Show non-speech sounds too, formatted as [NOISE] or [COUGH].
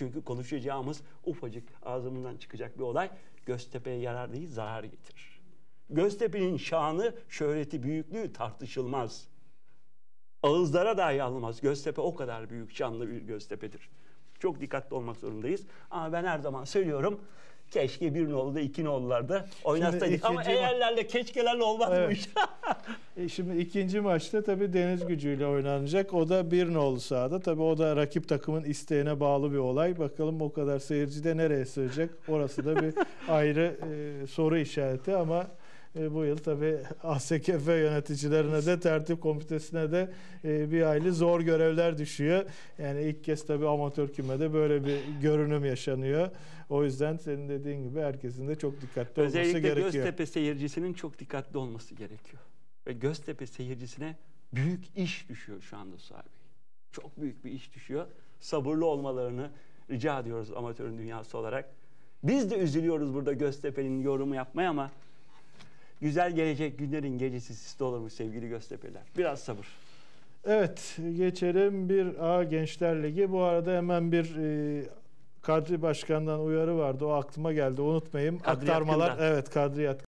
Çünkü konuşacağımız ufacık ağzımızdan çıkacak bir olay Göztepe'ye yarar değil zarar getirir. Göztepe'nin şanı, şöhreti, büyüklüğü tartışılmaz. Ağızlara dahi alınmaz. Göztepe o kadar büyük, şanlı bir Göztepe'dir. Çok dikkatli olmak zorundayız. Ama ben her zaman söylüyorum. Keşke bir nolu da iki nollarda oynasaydık. Ama eğerlerle keşkelerle olmaz bu Evet. iş. [LAUGHS] E şimdi ikinci maçta tabii deniz gücüyle oynanacak. O da bir nolu sahada. Tabii o da rakip takımın isteğine bağlı bir olay. Bakalım o kadar seyirci de nereye sığacak? Orası da bir [LAUGHS] ayrı e, soru işareti ama e, bu yıl tabii [LAUGHS] ASKF yöneticilerine de tertip komitesine de e, bir aylı zor görevler düşüyor. Yani ilk kez tabii amatör kümede böyle bir görünüm yaşanıyor. O yüzden senin dediğin gibi herkesin de çok dikkatli olması Özellikle gerekiyor. Göztepe seyircisinin çok dikkatli olması gerekiyor. Ve Göztepe seyircisine büyük iş düşüyor şu anda Suha Bey. Çok büyük bir iş düşüyor. Sabırlı olmalarını rica ediyoruz amatörün dünyası olarak. Biz de üzülüyoruz burada Göztepe'nin yorumu yapmaya ama güzel gelecek günlerin gecesi sizde olur mu sevgili Göztepe'ler? Biraz sabır. Evet geçelim bir A Gençler Ligi. Bu arada hemen bir e, Kadri Başkan'dan uyarı vardı. O aklıma geldi. Unutmayayım. Kadri Aktarmalar Yatkın'dan. evet Kadri Yatkın.